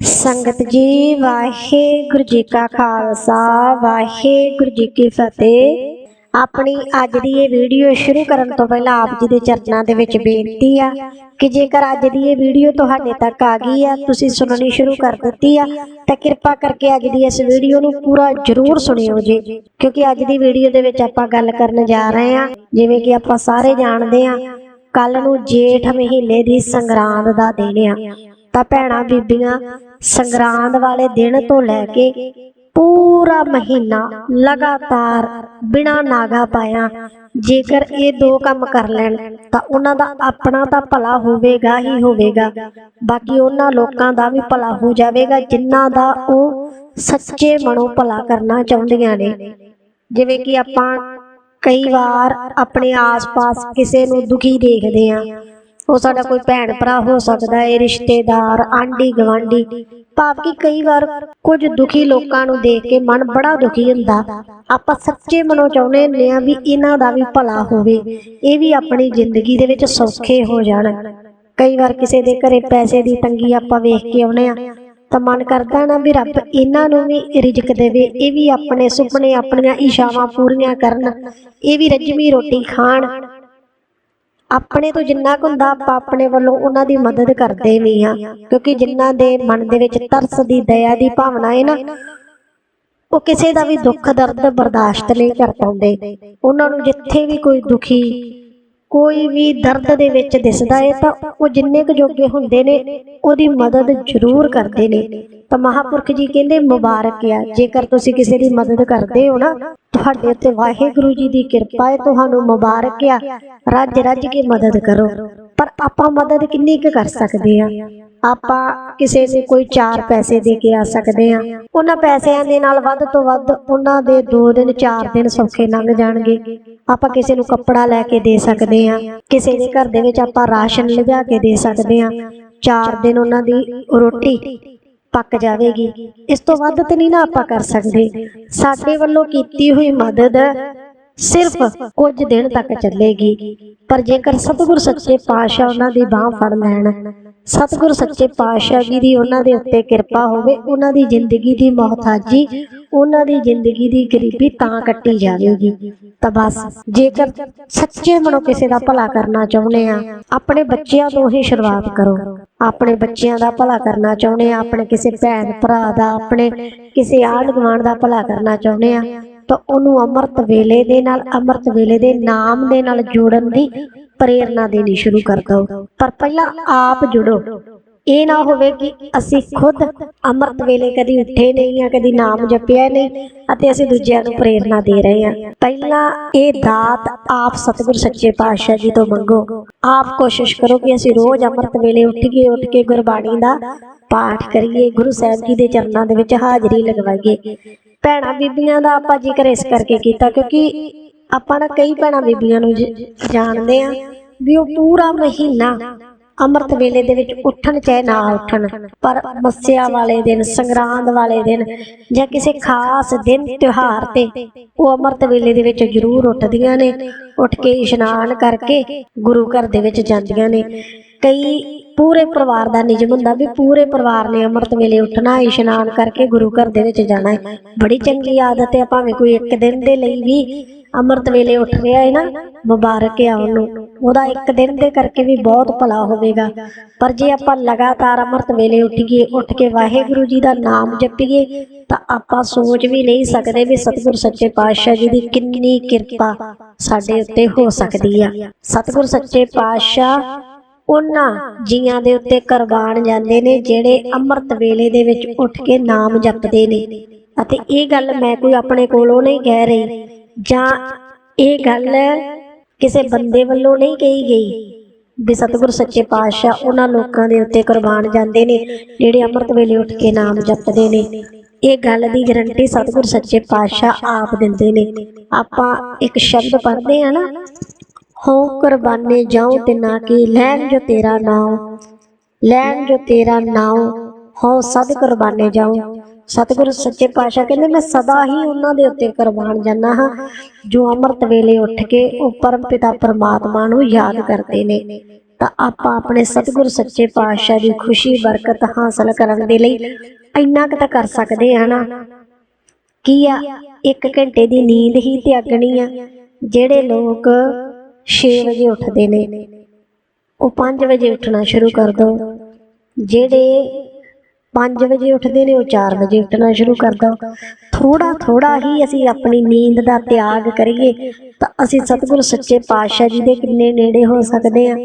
ਸੰਗਤ ਜੀ, ਵਾਹਿਗੁਰੂ ਜੀ ਕਾ ਖਾਲਸਾ, ਵਾਹਿਗੁਰੂ ਜੀ ਕੀ ਫਤਿਹ। ਆਪਣੀ ਅੱਜ ਦੀ ਇਹ ਵੀਡੀਓ ਸ਼ੁਰੂ ਕਰਨ ਤੋਂ ਪਹਿਲਾਂ ਆਪ ਜੀ ਦੇ ਚਰਨਾਂ ਦੇ ਵਿੱਚ ਬੇਨਤੀ ਆ ਕਿ ਜੇਕਰ ਅੱਜ ਦੀ ਇਹ ਵੀਡੀਓ ਤੁਹਾਡੇ ਤੱਕ ਆ ਗਈ ਆ, ਤੁਸੀਂ ਸੁਣਨੀ ਸ਼ੁਰੂ ਕਰ ਦਿੱਤੀ ਆ, ਤਾਂ ਕਿਰਪਾ ਕਰਕੇ ਅੱਜ ਦੀ ਇਸ ਵੀਡੀਓ ਨੂੰ ਪੂਰਾ ਜ਼ਰੂਰ ਸੁਣਿਓ ਜੀ। ਕਿਉਂਕਿ ਅੱਜ ਦੀ ਵੀਡੀਓ ਦੇ ਵਿੱਚ ਆਪਾਂ ਗੱਲ ਕਰਨ ਜਾ ਰਹੇ ਆ, ਜਿਵੇਂ ਕਿ ਆਪਾਂ ਸਾਰੇ ਜਾਣਦੇ ਆ ਕੱਲ ਨੂੰ ਜੇਠ ਮਹੀਨੇ ਦੀ ਸੰਗਰਾਂਦ ਦਾ ਦਿਨ ਆ। ਤਾਂ ਭੈਣਾਂ, ਬੀਬੀਆਂ ਸੰਗਰਾਂਦ ਵਾਲੇ ਦਿਨ ਤੋਂ ਲੈ ਕੇ ਪੂਰਾ ਮਹੀਨਾ ਲਗਾਤਾਰ ਬਿਨਾ ਨਾਗਾ ਪਾਇਆ। ਜੇਕਰ ਇਹ ਦੋ ਕੰਮ ਕਰ ਲੈਣ, ਤਾਂ ਉਹਨਾਂ ਦਾ ਆਪਣਾ ਤਾਂ ਭਲਾ ਹੋਵੇਗਾ ਹੀ ਹੋਵੇਗਾ। ਬਾਕੀ ਉਹਨਾਂ ਲੋਕਾਂ ਦਾ ਵੀ ਭਲਾ ਹੋ ਜਾਵੇਗਾ, ਜਿਨ੍ਹਾਂ ਦਾ ਉਹ ਸੱਚੇ ਮਨੋਂ ਭਲਾ ਕਰਨਾ ਚਾਹੁੰਦੀਆਂ ਨੇ। ਜਿਵੇਂ ਕਿ ਆਪਾਂ ਕਈ ਵਾਰ ਆਪਣੇ ਆਸ-ਪਾਸ ਕਿਸੇ ਨੂੰ ਦੁਖੀ ਦੇਖਦੇ ਆ ਉਹ ਸਾਡਾ ਕੋਈ ਭੈਣ ਭਰਾ ਹੋ ਸਕਦਾ ਹੈ ਰਿਸ਼ਤੇਦਾਰ, ਆਂਢੀ ਗਵਾਂਢੀ ਭਾਵ ਕਿ ਕਈ ਵਾਰ ਕੁਝ ਦੁਖੀ ਲੋਕਾਂ ਨੂੰ ਦੇਖ ਕੇ ਮਨ ਬੜਾ ਦੁਖੀ ਹੁੰਦਾ। ਆਪਾਂ ਸੱਚੇ ਮਨੋਂ ਚਾਹੁੰਦੇ ਹੁੰਦੇ ਆ ਵੀ ਇਹਨਾਂ ਦਾ ਵੀ ਭਲਾ ਹੋਵੇ। ਇਹ ਵੀ ਆਪਣੀ ਜ਼ਿੰਦਗੀ ਦੇ ਵਿੱਚ ਸੌਖੇ ਹੋ ਜਾਣ। ਕਈ ਵਾਰ ਕਿਸੇ ਦੇ ਘਰੇ ਪੈਸੇ ਦੀ ਤੰਗੀ ਆਪਾਂ ਵੇਖ ਕੇ ਆਉਨੇ ਆ ਤਾਂ ਮਨ ਕਰਦਾ ਨਾ ਵੀ ਰੱਬ ਇਹਨਾਂ ਨੂੰ ਵੀ ਰਿਜ਼ਕ ਦੇਵੇ। ਇਹ ਵੀ ਆਪਣੇ ਸੁਪਨੇ ਆਪਣੀਆਂ ਇਸ਼ਾਵਾਂ ਪੂਰੀਆਂ ਕਰਨ। ਇਹ ਵੀ ਰੱਜਵੀਂ ਰੋਟੀ ਖਾਣ। ਆਪਣੇ ਤੋਂ ਜਿੰਨਾ ਕੁ ਹੁੰਦਾ, ਆਪਾਂ ਆਪਣੇ ਵੱਲੋਂ ਉਹਨਾਂ ਦੀ ਮਦਦ ਕਰਦੇ ਵੀ ਆ ਕਿਉਂਕਿ ਜਿਨ੍ਹਾਂ ਦੇ ਮਨ ਦੇ ਵਿੱਚ ਤਰਸ ਦੀ ਦਇਆ ਦੀ ਭਾਵਨਾ ਹੈ ਨਾ, ਉਹ ਕਿਸੇ ਦਾ ਵੀ ਦੁੱਖ, ਦਰਦ ਬਰਦਾਸ਼ਤ ਨਹੀਂ ਕਰ ਪਾਉਂਦੇ। ਉਹਨਾਂ ਨੂੰ ਜਿੱਥੇ ਵੀ ਕੋਈ ਦੁਖੀ ਕੋਈ ਵੀ ਦਰਦ ਦੇ ਵਿੱਚ ਦਿਸਦਾ ਹੈ ਤਾਂ ਉਹ ਜਿੰਨੇ ਕੁ ਜੋਗੇ ਹੁੰਦੇ ਨੇ, ਉਹਦੀ ਮਦਦ ਜ਼ਰੂਰ ਕਰਦੇ ਨੇ। ਤਾਂ ਮਹਾਪੁਰਖ ਜੀ ਕਹਿੰਦੇ, ਮੁਬਾਰਕ ਆ। ਜੇਕਰ ਤੁਸੀਂ ਕਿਸੇ ਦੀ ਮਦਦ ਕਰਦੇ ਹੋ ਨਾ, ਤੁਹਾਡੇ ਉੱਤੇ ਵਾਹਿਗੁਰੂ ਜੀ ਦੀ ਕਿਰਪਾ ਹੈ ਤੁਹਾਨੂੰ ਮੁਬਾਰਕ ਆ। ਰੱਜ ਰੱਜ ਕੇ ਮਦਦ ਕਰੋ। ਪਰ ਆਪਾਂ ਮਦਦ ਕਿੰਨੀ ਕੁ ਕਰ ਸਕਦੇ ਆ? ਆਪਾਂ ਕਿਸੇ ਨੂੰ ਕੋਈ 4 ਪੈਸੇ ਦੇ ਕੇ ਆ ਸਕਦੇ ਆ ਉਹਨਾਂ ਪੈਸਿਆਂ ਦੇ ਨਾਲ ਵੱਧ ਤੋਂ ਵੱਧ ਉਹਨਾਂ ਦੇ 2 ਦਿਨ 4 ਦਿਨ ਸੌਖੇ ਲੰਘ ਜਾਣਗੇ। ਆਪਾਂ ਕਿਸੇ ਨੂੰ ਕੱਪੜਾ ਲੈ ਕੇ ਦੇ ਸਕਦੇ ਆ ਕਿਸੇ ਦੇ ਘਰ ਦੇ ਵਿੱਚ ਆਪਾਂ ਰਾਸ਼ਨ ਲਿਜਾ ਕੇ ਦੇ ਸਕਦੇ ਆ 4 ਦਿਨ ਉਹਨਾਂ ਦੀ ਰੋਟੀ ਪੱਕ ਜਾਵੇਗੀ। ਇਸ ਤੋਂ ਵੱਧ ਤੇ ਨਹੀਂ ਨਾ ਆਪਾਂ ਕਰ ਸਕਦੇ। ਸਾਡੇ ਵੱਲੋਂ ਕੀਤੀ ਹੋਈ ਮਦਦ ਸਿਰਫ ਕੁਝ ਦਿਨ ਤੱਕ ਚੱਲੇਗੀ। ਪਰ ਜੇਕਰ ਸਤਿਗੁਰ ਸੱਚੇ ਪਾਤਸ਼ਾਹ ਉਹਨਾਂ ਦੀ ਬਾਹ ਫੜ ਲੈਣ ਸਤਿਗੁਰ ਸੱਚੇ ਪਾਤਸ਼ਾਹ ਜੀ ਦੀ ਉਹਨਾਂ ਦੇ ਉੱਤੇ ਕਿਰਪਾ ਹੋਵੇ, ਉਹਨਾਂ ਦੀ ਜ਼ਿੰਦਗੀ ਦੀ ਮੁਹਤਾਜੀ ਉਹਨਾਂ ਦੀ ਜ਼ਿੰਦਗੀ ਦੀ ਗਰੀਬੀ ਤਾਂ ਕੱਟੀ ਜਾਵੇਗੀ। ਤਾਂ ਬਸ, ਜੇਕਰ ਸੱਚੇ ਮਨੋਂ ਕਿਸੇ ਦਾ ਭਲਾ ਕਰਨਾ ਚਾਹੁੰਦੇ ਆ, ਆਪਣੇ ਬੱਚਿਆਂ ਤੋਂ ਹੀ ਸ਼ੁਰੂਆਤ ਕਰੋ। ਆਪਣੇ ਬੱਚਿਆਂ ਦਾ ਭਲਾ ਕਰਨਾ ਚਾਹੁੰਦੇ ਆ, ਆਪਣੇ ਕਿਸੇ ਭੈਣ ਭਰਾ ਦਾ, ਆਪਣੇ ਕਿਸੇ ਆੜ ਗੁਆਂਢ ਦਾ ਭਲਾ ਕਰਨਾ ਚਾਹੁੰਦੇ ਆ, ਤਾਂ ਉਹਨੂੰ ਅੰਮ੍ਰਿਤ ਵੇਲੇ ਦੇ ਨਾਲ, ਅੰਮ੍ਰਿਤ ਵੇਲੇ ਦੇ ਨਾਮ ਦੇ ਨਾਲ ਜੋੜਨ ਦੀ ਪ੍ਰੇਰਣਾ ਦੇਣੀ ਸ਼ੁਰੂ ਕਰ ਦਿਓ। ਪਰ ਪਹਿਲਾਂ ਆਪ ਜੁੜੋ। ਇਹ ਨਾ ਹੋਵੇ ਕਿ ਅਸੀਂ ਖੁਦ ਅੰਮ੍ਰਿਤ ਵੇਲੇ ਕਦੀ ਉੱਠੇ ਨਹੀਂ ਆ, ਕਦੀ ਨਾਮ ਜਪਿਆ ਨਹੀਂ ਅਤੇ ਅਸੀਂ ਦੂਜਿਆਂ ਨੂੰ ਪ੍ਰੇਰਣਾ ਦੇ ਰਹੇ ਹਾਂ ਪਹਿਲਾਂ ਇਹ ਦਾਤ ਆਪ ਸਤਿਗੁਰ ਸੱਚੇ ਪਾਤਸ਼ਾਹ ਜੀ ਤੋਂ ਮੰਗੋ। ਆਪ ਕੋਸ਼ਿਸ਼ ਕਰੋ ਕਿ ਅਸੀਂ ਰੋਜ਼ ਅੰਮ੍ਰਿਤ ਵੇਲੇ ਉੱਠੀਏ ਉੱਠ ਕੇ ਗੁਰਬਾਣੀ ਦਾ ਪਾਠ ਕਰੀਏ, ਗੁਰੂ ਸਾਹਿਬ ਜੀ ਦੇ ਚਰਨਾਂ ਦੇ ਵਿੱਚ ਹਾਜ਼ਰੀ ਲਗਵਾਈਏ। ਭੈਣਾਂ ਬੀਬੀਆਂ ਦਾ ਆਪਾਂ ਜ਼ਿਕਰ ਇਸ ਕਰਕੇ ਕੀਤਾ ਕਿਉਂਕਿ ਆਪਾਂ ਨਾ ਕਈ ਭੈਣਾਂ ਬੀਬੀਆਂ ਨੂੰ ਜਾਣਦੇ ਆ ਵੀ ਉਹ ਪੂਰਾ ਮਹੀਨਾ ਅੰਮ੍ਰਿਤ ਵੇਲੇ ਦੇ ਵਿੱਚ ਉੱਠਣ ਚਾਹੇ ਨਾ ਉੱਠਣ, ਪਰ ਮੱਸਿਆ ਵਾਲੇ ਦਿਨ, ਸੰਗਰਾਂਦ ਵਾਲੇ ਦਿਨ ਜਾਂ ਕਿਸੇ ਖਾਸ ਦਿਨ, ਤਿਉਹਾਰ ਤੇ ਉਹ ਅੰਮ੍ਰਿਤ ਵੇਲੇ ਦੇ ਵਿੱਚ ਜ਼ਰੂਰ ਉੱਠਦੀਆਂ ਨੇ। ਉੱਠ ਕੇ ਇਸ਼ਨਾਨ ਕਰਕੇ ਗੁਰੂ ਘਰ ਦੇ ਵਿੱਚ ਜਾਂਦੀਆਂ ਨੇ। ਕਈ ਪੂਰੇ ਪਰਿਵਾਰ ਦਾ ਨਿਯਮ ਹੁੰਦਾ ਵੀ ਪੂਰੇ ਪਰਿਵਾਰ ਨੇ ਅੰਮ੍ਰਿਤ ਵੇਲੇ ਉੱਠਣਾ, ਇਸ਼ਨਾਨ ਕਰਕੇ ਗੁਰੂ ਘਰ ਦੇ ਵਿੱਚ ਜਾਣਾ ਹੈ। ਬੜੀ ਚੰਗੀ ਆਦਤ ਹੈ, ਭਾਵੇਂ ਕੋਈ ਇੱਕ ਦਿਨ ਦੇ ਲਈ ਵੀ ਅੰਮ੍ਰਿਤ ਵੇਲੇ ਉੱਠ ਰਿਹਾ ਹੈ ਨਾ, ਮੁਬਾਰਕ ਹੈ ਉਹਨੂੰ। ਉਹਦਾ ਇੱਕ ਦਿਨ ਦੇ ਕਰਕੇ ਵੀ ਬਹੁਤ ਭਲਾ ਹੋਵੇਗਾ। ਪਰ ਜੇ ਆਪਾਂ ਲਗਾਤਾਰ ਅੰਮ੍ਰਿਤ ਵੇਲੇ ਉੱਠੀਏ ਉੱਠ ਕੇ ਵਾਹਿਗੁਰੂ ਜੀ ਦਾ ਨਾਮ ਜਪੀਏ, ਤਾਂ ਆਪਾਂ ਸੋਚ ਵੀ ਨਹੀਂ ਸਕਦੇ ਵੀ ਸਤਿਗੁਰ ਸੱਚੇ ਪਾਤਸ਼ਾਹ ਜੀ ਦੀ ਕਿੰਨੀ ਕਿਰਪਾ ਸਾਡੇ ਉੱਤੇ ਹੋ ਸਕਦੀ ਆ। ਸਤਿਗੁਰ ਸੱਚੇ ਪਾਤਸ਼ਾਹ ਉਹਨਾਂ ਜੀਆਂ ਦੇ ਉੱਤੇ ਕੁਰਬਾਨ ਜਾਂਦੇ ਨੇ, ਜਿਹੜੇ ਅੰਮ੍ਰਿਤ ਵੇਲੇ ਦੇ ਵਿੱਚ ਉੱਠ ਕੇ ਨਾਮ ਜਪਦੇ ਨੇ। ਅਤੇ ਇਹ ਗੱਲ ਮੈਂ ਕੋਈ ਆਪਣੇ ਕੋਲੋਂ ਨਹੀਂ ਕਹਿ ਰਹੀ। ਜਾਂ ਇਹ ਗੱਲ ਕਿਸੇ ਬੰਦੇ ਵੱਲੋਂ ਨਹੀਂ ਕਹੀ ਗਈ ਵੀ ਸਤਿਗੁਰ ਸੱਚੇ ਪਾਤਸ਼ਾਹ ਉਹਨਾਂ ਲੋਕਾਂ ਦੇ ਉੱਤੇ ਕੁਰਬਾਨ ਜਾਂਦੇ ਨੇ, ਜਿਹੜੇ ਅੰਮ੍ਰਿਤ ਵੇਲੇ ਉੱਠ ਕੇ ਨਾਮ ਜਪਦੇ ਨੇ। ਇਹ ਗੱਲ ਦੀ ਗਰੰਟੀ ਸਤਿਗੁਰ ਸੱਚੇ ਪਾਤਸ਼ਾਹ ਆਪ ਦਿੰਦੇ ਨੇ। ਆਪਾਂ ਇੱਕ ਸ਼ਬਦ ਪੜ੍ਹਦੇ ਆ ਨਾ ਹੋ ਕੁਰਬਾਨੇ ਜਾਉ ਤੇ ਨਾ ਕੀ, ਲੈਣ ਜੋ ਤੇਰਾ ਨਾਮ ਲੈਣ ਜੋ ਤੇਰਾ ਨਾਮ ਹੋ ਸਦ ਕੁਰਬਾਨੇ ਜਾਉ। ਸਤਿਗੁਰੂ ਸੱਚੇ ਪਾਤਸ਼ਾਹ ਕਹਿੰਦੇ, ਮੈਂ ਸਦਾ ਹੀ ਉਹਨਾਂ ਦੇ ਉੱਤੇ ਕੁਰਬਾਨ ਜਾਂਦਾ ਹਾਂ, ਜੋ ਅੰਮ੍ਰਿਤ ਵੇਲੇ ਉੱਠ ਕੇ ਉਹ ਪਰਮ ਪਿਤਾ ਪਰਮਾਤਮਾ ਨੂੰ ਯਾਦ ਕਰਦੇ ਨੇ। ਤਾਂ ਆਪਾਂ ਆਪਣੇ ਸਤਿਗੁਰ ਸੱਚੇ ਪਾਤਸ਼ਾਹ ਦੀ ਖੁਸ਼ੀ, ਬਰਕਤ ਹਾਸਲ ਕਰਨ ਦੇ ਲਈ ਇੰਨਾ ਕੁ ਤਾਂ ਕਰ ਸਕਦੇ ਆ ਨਾ ਕੀ ਆ? ਇੱਕ ਘੰਟੇ ਦੀ ਨੀਂਦ ਹੀ ਤਿਆਗਣੀ ਆ। ਜਿਹੜੇ ਲੋਕ 6 ਵਜੇ ਉੱਠਦੇ ਨੇ। ਉਹ 5 ਵਜੇ ਉੱਠਣਾ ਸ਼ੁਰੂ ਕਰ ਦੋ। ਜਿਹੜੇ 5 ਵਜੇ ਉੱਠਦੇ ਨੇ, ਉਹ 4 ਵਜੇ ਉੱਠਣਾ ਸ਼ੁਰੂ ਕਰ ਦੋ। ਥੋੜਾ ਥੋੜਾ ਹੀ ਅਸੀਂ ਆਪਣੀ ਨੀਂਦ ਦਾ ਤਿਆਗ ਕਰੀਏ, ਤਾਂ ਅਸੀਂ ਸਤਿਗੁਰ ਸੱਚੇ ਪਾਤਸ਼ਾਹ ਜੀ ਦੇ ਕਿੰਨੇ ਨੇੜੇ ਹੋ ਸਕਦੇ ਆ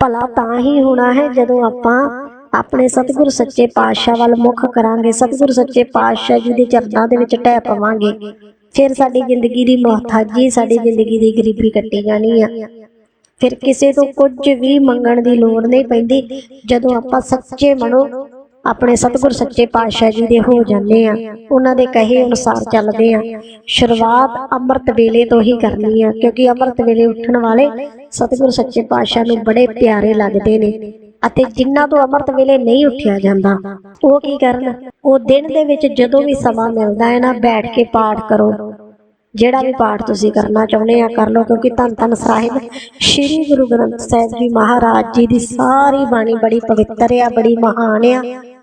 ਭਲਾ ਤਾਂ ਹੀ ਹੋਣਾ ਹੈ ਜਦੋਂ ਆਪਾਂ ਆਪਣੇ ਸਤਿਗੁਰ ਸੱਚੇ ਪਾਤਸ਼ਾਹ ਵੱਲ ਮੁਖ ਕਰਾਂਗੇ, ਸਤਿਗੁਰ ਸੱਚੇ ਪਾਤਸ਼ਾਹ ਜੀ ਦੇ ਚਰਨਾਂ ਦੇ ਵਿੱਚ ਟਹਿ ਪਵਾਂਗੇ। ਫਿਰ ਸਾਡੀ ਜ਼ਿੰਦਗੀ ਦੀ ਮੁਹਤਾਜੀ ਸਾਡੀ ਜ਼ਿੰਦਗੀ ਦੀ ਗਰੀਬੀ ਕੱਟੀ ਜਾਣੀ ਆ। ਫਿਰ ਕਿਸੇ ਤੋਂ ਕੁਝ ਵੀ ਮੰਗਣ ਦੀ ਲੋੜ ਨਹੀਂ ਪੈਂਦੀ। ਜਦੋਂ ਆਪਾਂ ਸੱਚੇ ਮਨੋਂ ਆਪਣੇ ਸਤਿਗੁਰ ਸੱਚੇ ਪਾਤਸ਼ਾਹ ਜੀ ਦੇ ਹੋ ਜਾਂਦੇ ਆ, ਉਹਨਾਂ ਦੇ ਕਹੇ ਅਨੁਸਾਰ ਚੱਲਦੇ ਆ। ਸ਼ੁਰੂਆਤ ਅੰਮ੍ਰਿਤ ਵੇਲੇ ਤੋਂ ਹੀ ਕਰਨੀ ਆ, ਕਿਉਂਕਿ ਅੰਮ੍ਰਿਤ ਵੇਲੇ ਉੱਠਣ ਵਾਲੇ ਸਤਿਗੁਰ ਸੱਚੇ ਪਾਤਸ਼ਾਹ ਨੂੰ ਬੜੇ ਪਿਆਰੇ ਲੱਗਦੇ ਨੇ। ਅਤੇ ਜਿਨ੍ਹਾਂ ਤੋਂ ਅੰਮ੍ਰਿਤ ਵੇਲੇ ਨਹੀਂ ਉੱਠਿਆ ਜਾਂਦਾ, ਉਹ ਕੀ ਕਰਨ? ਉਹ ਦਿਨ ਦੇ ਵਿੱਚ ਜਦੋਂ ਵੀ ਸਮਾਂ ਮਿਲਦਾ ਹੈ ਨਾ, ਬੈਠ ਕੇ ਪਾਠ ਕਰੋ। ਜਿਹੜਾ ਵੀ ਪਾਠ ਤੁਸੀਂ ਕਰਨਾ ਚਾਹੁੰਦੇ ਆ, ਕਰ ਲਓ, ਕਿਉਂਕਿ ਧੰਨ ਧੰਨ ਸਾਹਿਬ, ਸ੍ਰੀ ਗੁਰੂ ਗ੍ਰੰਥ ਸਾਹਿਬ ਜੀ ਮਹਾਰਾਜ ਜੀ ਦੀ ਸਾਰੀ ਬਾਣੀ ਬੜੀ ਪਵਿੱਤਰ ਆ, ਬੜੀ ਮਹਾਨ ਆ,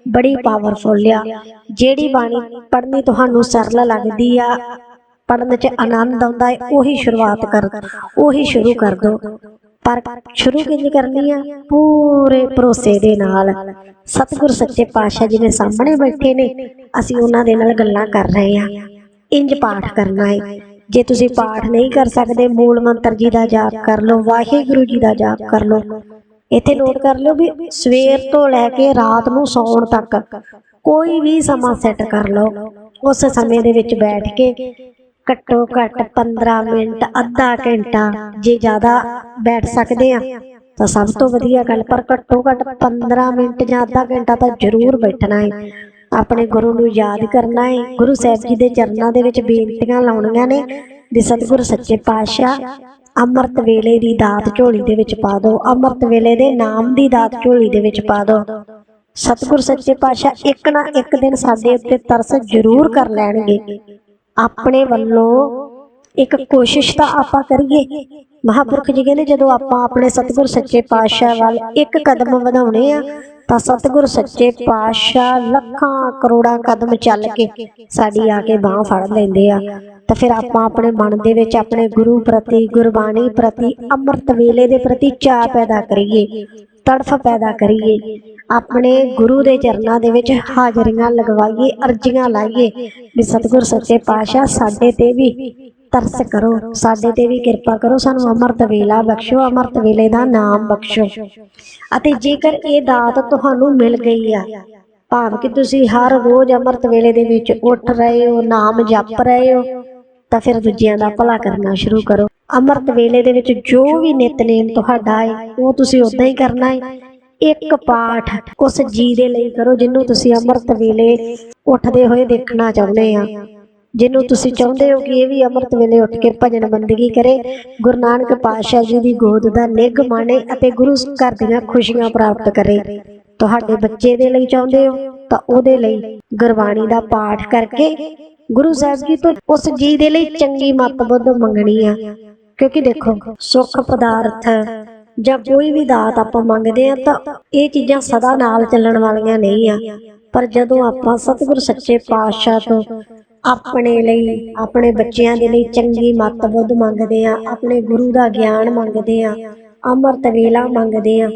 ਬੜੀ ਪਾਵਰਫੁਲ ਆ। ਜਿਹੜੀ ਬਾਣੀ ਪੜ੍ਹਨੀ ਤੁਹਾਨੂੰ ਸਰਲ ਲੱਗਦੀ ਆ ਪੜਨ 'ਚ ਆਨੰਦ ਆਉਂਦਾ ਹੈ, ਉਹੀ ਸ਼ੁਰੂਆਤ ਕਰ, ਉਹੀ ਸ਼ੁਰੂ ਕਰ ਦੋ। ਪਰ ਸ਼ੁਰੂ ਕਿੰਜ ਕਰਨੀ ਆ? ਪੂਰੇ ਭਰੋਸੇ ਦੇ ਨਾਲ। ਸਤਿਗੁਰ ਸੱਚੇ ਪਾਤਸ਼ਾਹ ਜੀ ਦੇ ਸਾਹਮਣੇ ਬੈਠੇ ਨੇ। ਅਸੀਂ ਉਹਨਾਂ ਦੇ ਨਾਲ ਗੱਲਾਂ ਕਰ ਰਹੇ ਆ। ਇੰਜ ਪਾਠ ਕਰਨਾ ਹੈ ਜੇ ਤੁਸੀਂ ਪਾਠ ਨਹੀਂ ਕਰ ਸਕਦੇ, ਮੂਲ ਮੰਤਰ ਜੀ ਦਾ ਜਾਪ ਕਰ ਲਓ, ਵਾਹਿਗੁਰੂ ਜੀ ਦਾ ਜਾਪ ਕਰ ਲਓ। ਇੱਥੇ ਨੋਟ ਕਰ ਲਓ ਵੀ ਸਵੇਰ ਤੋਂ ਲੈ ਕੇ ਰਾਤ ਨੂੰ ਸੌਣ ਤੱਕ ਕੋਈ ਵੀ ਸਮਾਂ ਸੈੱਟ ਕਰ ਲਓ। ਉਸ ਸਮੇਂ ਦੇ ਵਿੱਚ ਬੈਠ ਕੇ ਘੱਟੋ ਘੱਟ 15 ਮਿੰਟ, ਅੱਧਾ ਘੰਟਾ ਜੇ ਜ਼ਿਆਦਾ ਬੈਠ ਸਕਦੇ ਆ, ਤਾਂ ਸਭ ਤੋਂ ਵਧੀਆ ਗੱਲ, ਪਰ ਘੱਟੋ ਘੱਟ 15 ਮਿੰਟ ਜਾਂ ਅੱਧਾ ਘੰਟਾ ਤਾਂ ਜ਼ਰੂਰ ਬੈਠਣਾ ਹੈ ਆਪਣੇ ਗੁਰੂ ਨੂੰ ਯਾਦ ਕਰਨਾ ਹੈ ਗੁਰੂ ਸਾਹਿਬ ਜੀ ਦੇ ਚਰਨਾਂ ਦੇ ਵਿੱਚ ਬੇਨਤੀਆਂ ਲਾਉਣੀਆਂ ਨੇ ਵੀ ਸਤਿਗੁਰ ਸੱਚੇ ਪਾਤਸ਼ਾਹ, ਅੰਮ੍ਰਿਤ ਵੇਲੇ ਦੀ ਦਾਤ ਝੋਲੀ ਦੇ ਵਿੱਚ ਪਾ ਦਿਓ ਅੰਮ੍ਰਿਤ ਵੇਲੇ ਦੇ ਨਾਮ ਦੀ ਦਾਤ ਝੋਲੀ ਦੇ ਵਿੱਚ ਪਾ ਦਿਓ ਸਤਿਗੁਰ ਸੱਚੇ ਪਾਤਸ਼ਾਹ ਇੱਕ ਨਾ ਇੱਕ ਦਿਨ ਸਾਡੇ ਉੱਤੇ ਤਰਸ ਜ਼ਰੂਰ ਕਰ ਲੈਣਗੇ। ਆਪਣੇ ਵੱਲੋਂ ਇੱਕ ਕੋਸ਼ਿਸ਼ ਤਾਂ ਆਪਾਂ ਕਰੀਏ। ਮਹਾਪੁਰਖ ਜੀ ਕਹਿੰਦੇ, ਜਦੋਂ ਆਪਾਂ ਆਪਣੇ ਸਤਿਗੁਰ ਸੱਚੇ ਪਾਤਸ਼ਾਹ ਵੱਲ ਇੱਕ ਕਦਮ ਵਧਾਉਣੇ ਆ, ਤਾਂ ਸਤਿਗੁਰ ਸੱਚੇ ਪਾਤਸ਼ਾਹ ਲੱਖਾਂ ਕਰੋੜਾਂ ਕਦਮ ਚੱਲ ਕੇ ਸਾਡੀ ਆ ਕੇ ਬਾਹ ਫੜ ਲੈਂਦੇ ਆ। ਤਾਂ ਫਿਰ ਆਪਾਂ ਆਪਣੇ ਮਨ ਦੇ ਵਿੱਚ ਆਪਣੇ ਗੁਰੂ ਪ੍ਰਤੀ, ਗੁਰਬਾਣੀ ਪ੍ਰਤੀ, ਅੰਮ੍ਰਿਤ ਵੇਲੇ ਦੇ ਪ੍ਰਤੀ ਚਾਹ ਪੈਦਾ ਕਰੀਏ, ਤੜਫ ਪੈਦਾ ਕਰੀਏ। ਆਪਣੇ ਗੁਰੂ ਦੇ ਚਰਨਾਂ ਦੇ ਵਿੱਚ ਹਾਜ਼ਰੀਆਂ ਲਗਵਾਈਏ, ਅਰਜ਼ੀਆਂ ਲਾਈਏ ਵੀ ਸਤਿਗੁਰ ਸੱਚੇ ਪਾਤਸ਼ਾਹ ਸਾਡੇ ਤੇ ਵੀ ਤਰਸ ਕਰੋ, ਸਾਡੇ ਤੇ ਵੀ ਕਿਰਪਾ ਕਰੋ, ਸਾਨੂੰ ਅੰਮ੍ਰਿਤ ਵੇਲਾ ਬਖਸ਼ੋ, ਅੰਮ੍ਰਿਤ ਵੇਲੇ ਦਾ ਨਾਮ ਬਖਸ਼ੋ। ਅਤੇ ਜੇਕਰ ਇਹ ਦਾਤ ਤੁਹਾਨੂੰ ਮਿਲ ਗਈ ਆ, ਭਾਵ ਕਿ ਤੁਸੀਂ ਹਰ ਰੋਜ਼ ਅੰਮ੍ਰਿਤ ਵੇਲੇ ਦੇ ਵਿੱਚ ਉੱਠ ਰਹੇ ਹੋ, ਨਾਮ ਜਪ ਰਹੇ ਹੋ, ਤਾਂ ਫਿਰ ਦੂਜਿਆਂ ਦਾ ਭਲਾ ਕਰਨਾ ਸ਼ੁਰੂ ਕਰੋ। ਅੰਮ੍ਰਿਤ ਵੇਲੇ ਦੇ ਵਿੱਚ ਜੋ ਵੀ ਨਿਤਨੇਮ ਤੁਹਾਡਾ ਹੈ, ਉਹ ਤੁਸੀਂ ਉਦਾਂ ਹੀ ਕਰਨਾ ਹੈ ਇੱਕ ਪਾਠ ਉਸ ਜੀ ਦੇ ਲਈ ਕਰੋ, ਜਿਹਨੂੰ ਤੁਸੀਂ ਅੰਮ੍ਰਿਤ ਵੇਲੇ ਉੱਠਦੇ ਹੋਏ ਦੇਖਣਾ ਚਾਹੁੰਦੇ ਆ। ਜਿਹਨੂੰ ਤੁਸੀਂ ਚਾਹੁੰਦੇ ਹੋ ਕਿ ਇਹ ਵੀ ਅੰਮ੍ਰਿਤ ਵੇਲੇ ਉੱਠ ਕੇ ਭਜਨ ਬੰਦਗੀ ਕਰੇ। ਗੁਰੂ ਨਾਨਕ ਪਾਤਸ਼ਾਹ ਜੀ ਦੀ ਗੋਦ ਦਾ ਨਿੱਘ ਮਾਣੇ ਅਤੇ ਗੁਰੂ ਘਰ ਦੀਆਂ ਖੁਸ਼ੀਆਂ ਪ੍ਰਾਪਤ ਕਰੇ। ਤੁਹਾਡੇ ਬੱਚੇ ਦੇ ਲਈ ਚਾਹੁੰਦੇ ਹੋ, ਤਾਂ ਉਹਦੇ ਲਈ ਗੁਰਬਾਣੀ ਦਾ ਪਾਠ ਕਰਕੇ ਗੁਰੂ ਸਾਹਿਬ ਜੀ ਤੋਂ ਉਸ ਜੀ ਦੇ ਲਈ ਚੰਗੀ ਮਤ ਬੁੱਧ ਮੰਗਣੀ ਆ। ਕਿਉਂਕਿ ਦੇਖੋ, ਸੁੱਖ ਪਦਾਰਥ ਜਾਂ ਕੋਈ ਵੀ ਦਾਤ ਆਪਾਂ ਮੰਗਦੇ ਆ ਤਾਂ ਇਹ ਚੀਜ਼ਾਂ ਸਦਾ ਨਾਲ ਚੱਲਣ ਵਾਲੀਆਂ ਨਹੀਂ ਆ। ਪਰ ਜਦੋਂ ਆਪਾਂ ਸਤਿਗੁਰ ਸੱਚੇ ਪਾਤਸ਼ਾਹ ਤੋਂ ਆਪਣੇ ਲਈ, ਆਪਣੇ ਬੱਚਿਆਂ ਦੇ ਲਈ ਚੰਗੀ ਮੱਤ ਬੁੱਧ ਮੰਗਦੇ ਆ ਆਪਣੇ ਗੁਰੂ ਦਾ ਗਿਆਨ ਮੰਗਦੇ ਆ ਅੰਮ੍ਰਿਤ ਵੇਲਾ ਮੰਗਦੇ ਆ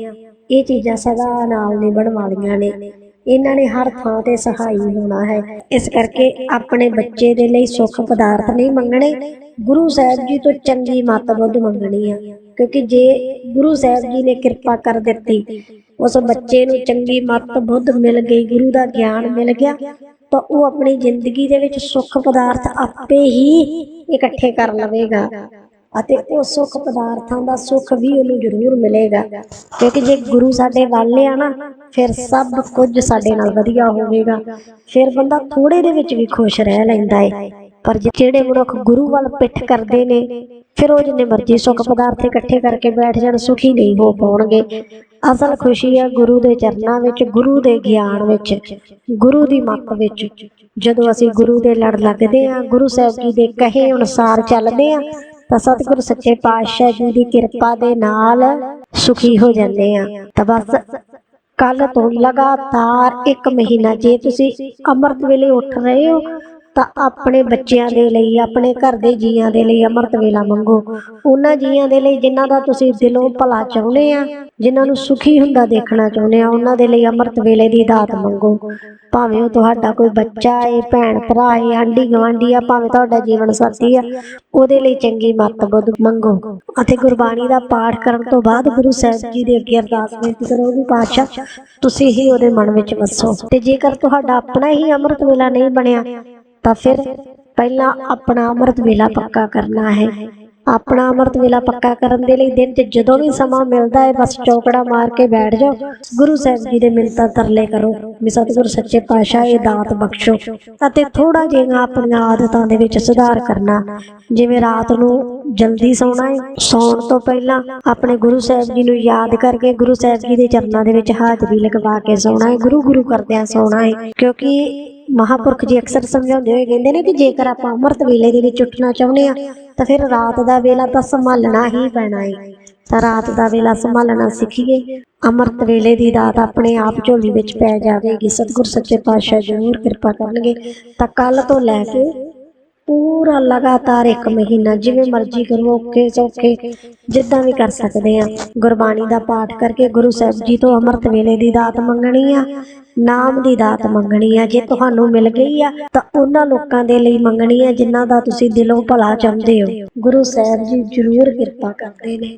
ਇਹ ਚੀਜ਼ਾਂ ਸਦਾ ਨਾਲ ਨਿਭਣ ਵਾਲੀਆਂ ਨੇ। ਇਹਨਾਂ ਨੇ ਹਰ ਥਾਂ ਤੇ ਸਹਾਈ ਹੋਣਾ ਹੈ। ਇਸ ਕਰਕੇ ਆਪਣੇ ਬੱਚੇ ਦੇ ਲਈ ਸੁੱਖ ਪਦਾਰਥ ਨਹੀਂ ਮੰਗਣੇ, ਗੁਰੂ ਸਾਹਿਬ ਜੀ ਤੋਂ ਚੰਗੀ ਮੱਤ ਬੁੱਧ ਮੰਗਣੀ ਆ। ਕਿਉਂਕਿ ਜੇ ਗੁਰੂ ਸਾਹਿਬ ਜੀ ਨੇ ਕਿਰਪਾ ਕਰ ਦਿੱਤੀ, ਉਸ ਬੱਚੇ ਨੂੰ ਚੰਗੀ ਮੱਤ ਬੁੱਧ ਮਿਲ ਗਈ, ਗੁਰੂ ਦਾ ਗਿਆਨ ਮਿਲ ਗਿਆ, ਤਾਂ ਉਹ ਆਪਣੀ ਜ਼ਿੰਦਗੀ ਦੇ ਵਿੱਚ ਸੁੱਖ ਪਦਾਰਥ ਆਪੇ ਹੀ ਇਕੱਠੇ ਕਰ ਲਵੇਗਾ ਅਤੇ ਉਹ ਸੁੱਖ ਪਦਾਰਥਾਂ ਦਾ ਸੁੱਖ ਵੀ ਉਹਨੂੰ ਜ਼ਰੂਰ ਮਿਲੇਗਾ। ਕਿਉਂਕਿ ਜੇ ਗੁਰੂ ਸਾਡੇ ਵੱਲ ਆ ਨਾ, ਫਿਰ ਸਭ ਕੁਝ ਸਾਡੇ ਨਾਲ ਵਧੀਆ ਹੋਵੇਗਾ। ਫਿਰ ਬੰਦਾ ਥੋੜੇ ਦੇ ਵਿੱਚ ਵੀ ਖੁਸ਼ ਰਹਿ ਲੈਂਦਾ ਹੈ ਪਰ ਜਿਹੜੇ ਮਨੁੱਖ ਗੁਰੂ ਵੱਲ ਪਿੱਠ ਕਰਦੇ ਨੇ, ਫਿਰ ਉਹ ਜਿੰਨੇ ਮਰਜ਼ੀ ਸੁੱਖ ਪਦਾਰਥ ਇਕੱਠੇ ਕਰਕੇ ਬੈਠ ਜਾਣ, ਸੁਖੀ ਨਹੀਂ ਹੋ ਪਾਉਣਗੇ। ਅਸਲ ਖੁਸ਼ੀ ਹੈ ਗੁਰੂ ਦੇ ਚਰਨਾਂ ਵਿੱਚ, ਗੁਰੂ ਦੇ ਗਿਆਨ ਵਿੱਚ, ਗੁਰੂ ਦੀ ਮੱਤ ਵਿੱਚ। ਜਦੋਂ ਅਸੀਂ ਗੁਰੂ ਦੇ ਲੜ ਲੱਗਦੇ ਆ, ਗੁਰੂ ਸਾਹਿਬ ਜੀ ਦੇ ਕਹੇ ਅਨੁਸਾਰ ਚੱਲਦੇ ਆ, ਤਾਂ ਸਤਿਗੁਰ ਸੱਚੇ ਪਾਤਸ਼ਾਹ ਜੀ ਦੀ ਕਿਰਪਾ ਦੇ ਨਾਲ ਸੁਖੀ ਹੋ ਜਾਂਦੇ ਆ। ਤਾਂ ਬਸ ਕੱਲ ਤੋਂ ਲਗਾਤਾਰ ਇੱਕ ਮਹੀਨਾ, ਜੇ ਤੁਸੀਂ ਅੰਮ੍ਰਿਤ ਵੇਲੇ ਉੱਠ ਰਹੇ ਹੋ ਤਾਂ ਆਪਣੇ ਬੱਚਿਆਂ ਦੇ ਲਈ, ਆਪਣੇ ਘਰ ਦੇ ਜੀਆਂ ਦੇ ਲਈ ਅੰਮ੍ਰਿਤ ਵੇਲਾ ਮੰਗੋ। ਉਹਨਾਂ ਜੀਆਂ ਦੇ ਲਈ ਜਿਨ੍ਹਾਂ ਦਾ ਤੁਸੀਂ ਦਿਲੋਂ ਭਲਾ ਚਾਹੁੰਦੇ ਆ, ਜਿਨ੍ਹਾਂ ਨੂੰ ਸੁਖੀ ਹੁੰਦਾ ਦੇਖਣਾ ਚਾਹੁੰਦੇ ਆ, ਉਹਨਾਂ ਦੇ ਲਈ ਅੰਮ੍ਰਿਤ ਵੇਲੇ ਦੀ ਦਾਤ ਮੰਗੋ। ਭਾਵੇਂ ਉਹ ਤੁਹਾਡਾ ਕੋਈ ਬੱਚਾ ਏ, ਭੈਣ ਭਰਾ ਏ, ਆਂਢੀ ਗੁਆਂਢੀ ਆ, ਭਾਵੇਂ ਤੁਹਾਡਾ ਜੀਵਨ ਸਾਥੀ ਆ, ਉਹਦੇ ਲਈ ਚੰਗੀ ਮੱਤ ਬੁੱਧ ਮੰਗੋ। ਅਤੇ ਗੁਰਬਾਣੀ ਦਾ ਪਾਠ ਕਰਨ ਤੋਂ ਬਾਅਦ ਗੁਰੂ ਸਾਹਿਬ ਜੀ ਦੇ ਅੱਗੇ ਅਰਦਾਸ ਬੇਨਤੀ ਕਰੋ ਵੀ ਪਾਤਸ਼ਾਹ, ਤੁਸੀਂ ਹੀ ਉਹਦੇ ਮਨ ਵਿੱਚ ਵਸੋ। ਤੇ ਜੇਕਰ ਤੁਹਾਡਾ ਆਪਣਾ ਹੀ ਅੰਮ੍ਰਿਤ ਵੇਲਾ ਨਹੀਂ ਬਣਿਆ ਤਾਂ ਫਿਰ ਪਹਿਲਾਂ ਆਪਣਾ ਅੰਮ੍ਰਿਤ ਵੇਲਾ ਪੱਕਾ ਕਰਨਾ ਹੈ। ਆਪਣਾ ਅੰਮ੍ਰਿਤ ਵੇਲਾ ਪੱਕਾ ਕਰਨ ਦੇ ਲਈ ਦਿਨ 'ਚ ਜਦੋਂ ਵੀ ਸਮਾਂ ਮਿਲਦਾ ਹੈ, ਬਸ ਚੌਕੜਾ ਮਾਰ ਕੇ ਬੈਠ ਜਾਓ। ਗੁਰੂ ਸਾਹਿਬ ਜੀ ਦੇ ਮਿੰਤਾਂ ਤਰਲੇ ਕਰੋ। ਵੀ ਸਤਿਗੁਰ ਸੱਚੇ ਪਾਤਸ਼ਾਹ ਇਹ ਦਾਤ ਬਖਸ਼ੋ ਅਤੇ ਥੋੜਾ ਜਿਹਾ ਆਪਣੀਆਂ ਆਦਤਾਂ ਦੇ ਵਿੱਚ ਸੁਧਾਰ ਕਰਨਾ। ਜਿਵੇਂ ਰਾਤ ਨੂੰ ਜਲਦੀ ਸੌਣਾ ਹੈ ਸੌਣ ਤੋਂ ਪਹਿਲਾਂ ਆਪਣੇ ਗੁਰੂ ਸਾਹਿਬ ਜੀ ਨੂੰ ਯਾਦ ਕਰਕੇ ਗੁਰੂ ਸਾਹਿਬ ਜੀ ਦੇ ਚਰਨਾਂ ਦੇ ਵਿੱਚ ਹਾਜ਼ਰੀ ਲਗਵਾ ਕੇ ਸੌਣਾ ਹੈ ਗੁਰੂ ਗੁਰੂ ਕਰਦਿਆਂ ਸੌਣਾ ਹੈ ਕਿਉਂਕਿ ਮਹਾਪੁਰਖ ਜੀ ਅਕਸਰ ਸਮਝਾਉਂਦੇ ਹੋਏ ਕਹਿੰਦੇ ਨੇ ਕਿ ਜੇਕਰ ਆਪਾਂ ਅੰਮ੍ਰਿਤ ਵੇਲੇ ਦੇ ਵਿੱਚ ਉੱਠਣਾ ਚਾਹੁੰਦੇ ਆ ਤਾਂ ਫਿਰ ਰਾਤ ਦਾ ਵੇਲਾ ਤਾਂ ਸੰਭਾਲਣਾ ਹੀ ਪੈਣਾ ਹੈ ਤਾਂ ਰਾਤ ਦਾ ਵੇਲਾ ਸੰਭਾਲਣਾ ਸਿੱਖੀਏ। ਅੰਮ੍ਰਿਤ ਵੇਲੇ ਦੀ ਰਾਤ ਆਪਣੇ ਆਪ ਝੋਲੀ ਵਿੱਚ ਪੈ ਜਾਵੇਗੀ। ਸਤਿਗੁਰ ਸੱਚੇ ਪਾਤਸ਼ਾਹ ਜ਼ਰੂਰ ਕਿਰਪਾ ਕਰਨਗੇ। ਤਾਂ ਕੱਲ ਤੋਂ ਲੈ ਕੇ ਪੂਰਾ ਲਗਾਤਾਰ ਇੱਕ ਮਹੀਨਾ ਜਿਵੇਂ ਮਰਜ਼ੀ ਕਰੋ ਓਕੇ ਸੌਖੇ ਜਿੱਦਾਂ ਵੀ ਕਰ ਸਕਦੇ ਆ। ਗੁਰਬਾਣੀ ਦਾ ਪਾਠ ਕਰਕੇ ਗੁਰੂ ਸਾਹਿਬ ਜੀ ਤੋਂ ਅੰਮ੍ਰਿਤ ਵੇਲੇ ਦੀ ਦਾਤ ਮੰਗਣੀ ਆ, ਨਾਮ ਦੀ ਦਾਤ ਮੰਗਣੀ ਆ। ਜੇ ਤੁਹਾਨੂੰ ਮਿਲ ਗਈ ਆ, ਤਾਂ ਉਹਨਾਂ ਲੋਕਾਂ ਦੇ ਲਈ ਮੰਗਣੀ ਆ, ਜਿਨ੍ਹਾਂ ਦਾ ਤੁਸੀਂ ਦਿਲੋਂ ਭਲਾ ਚਾਹੁੰਦੇ ਹੋ। ਗੁਰੂ ਸਾਹਿਬ ਜੀ ਜ਼ਰੂਰ ਕਿਰਪਾ ਕਰਦੇ ਨੇ।